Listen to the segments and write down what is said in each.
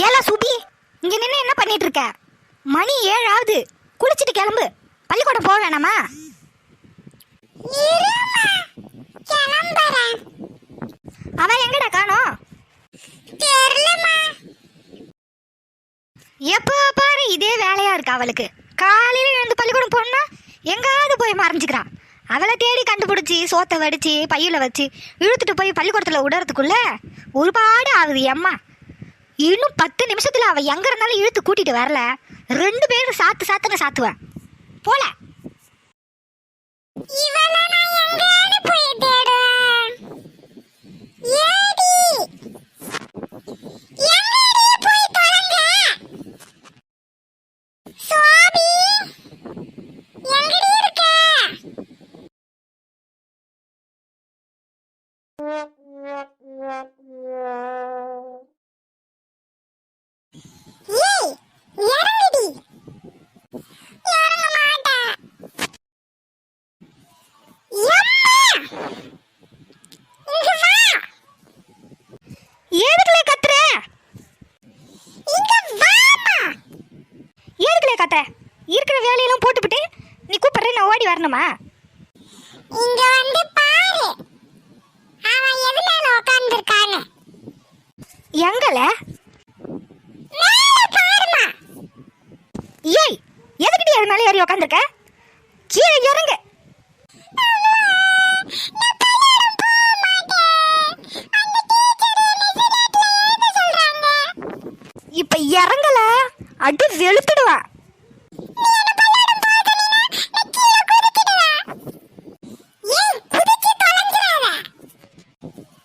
ஏலா சுபி இங்க நின்று என்ன பண்ணிட்டு இருக்க மணி ஏழாவது. குளிச்சுட்டு கிளம்பு. பள்ளிக்கூடம் போக வேணாமா? அவ எங்கடா காணோம்? எப்போ பாரு இதே வேலையா இருக்கு அவளுக்கு. காலையில எழுந்து பள்ளிக்கூடம் போனா எங்காவது போய் மறைஞ்சுக்கிறான். அவளை தேடி கண்டுபிடிச்சி சோத்தை வடிச்சு பையில வச்சு இழுத்துட்டு போய் பள்ளிக்கூடத்துல விடறதுக்குள்ள ஒருபாடு ஆகுது அம்மா இன்னும் பத்து நிமிஷத்தில் அவள் எங்கே இருந்தாலும் இழுத்து கூட்டிட்டு வரல. ரெண்டு பேரும் சாத்து சாத்துன்னு சாத்துவேன் போல. Yeah. கத்துற இருக்கிற வேலையெல்லாம் போட்டுவிட்டு நீ கூப்பிடுற நான் ஓடி வரணுமா? இங்க வந்து பாரு. அவன் எது மேல உட்கார்ந்துருக்கான்னு எங்கல? பாருமா. ஏய் எதுக்கிட்ட அது மேலே ஏறி உக்காந்துருக்க? கீழே இறங்கு. இப்ப இறங்கல அடி வெளுத்துடுவேன் ஏய் குதிச்சு தொலைஞ்சிராத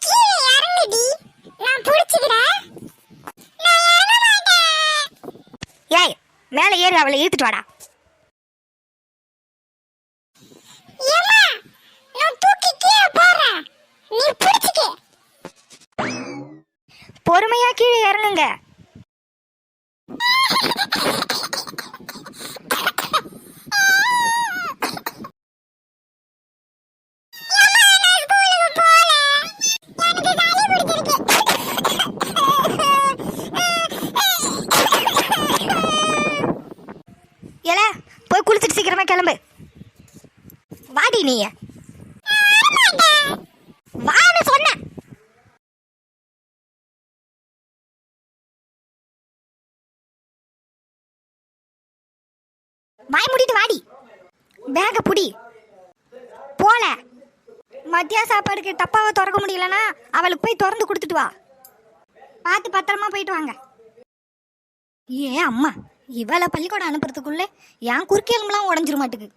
கீழே இறங்குடி நான் புடிச்சுக்கிறேன் நான் இறங்க மாட்டேன் ஏய் மேலே ஏறி அவளை இழுத்துட்டு வாடா. பொறுமையா கீழே இறங்குங்க. ஏல போய் குளிச்சிட்டு சீக்கிரமா கிளம்பு. வாடி நீ வான்னு சொன்ன. வாய் மூடிட்டு வாடி. பேக புடி. போல. மத்திய சாப்பாடுக்கு டப்பாவை திறக்க முடியலன்னா அவளுக்கு போய் திறந்து கொடுத்துட்டு வா. பார்த்து பத்திரமா போயிட்டு வாங்க. ஏ அம்மா. இவளை பள்ளிக்கூடம் அனுப்புறதுக்குள்ளே என் குறுக்கேலுமெலாம் உடஞ்சிரு மாட்டுக்கு.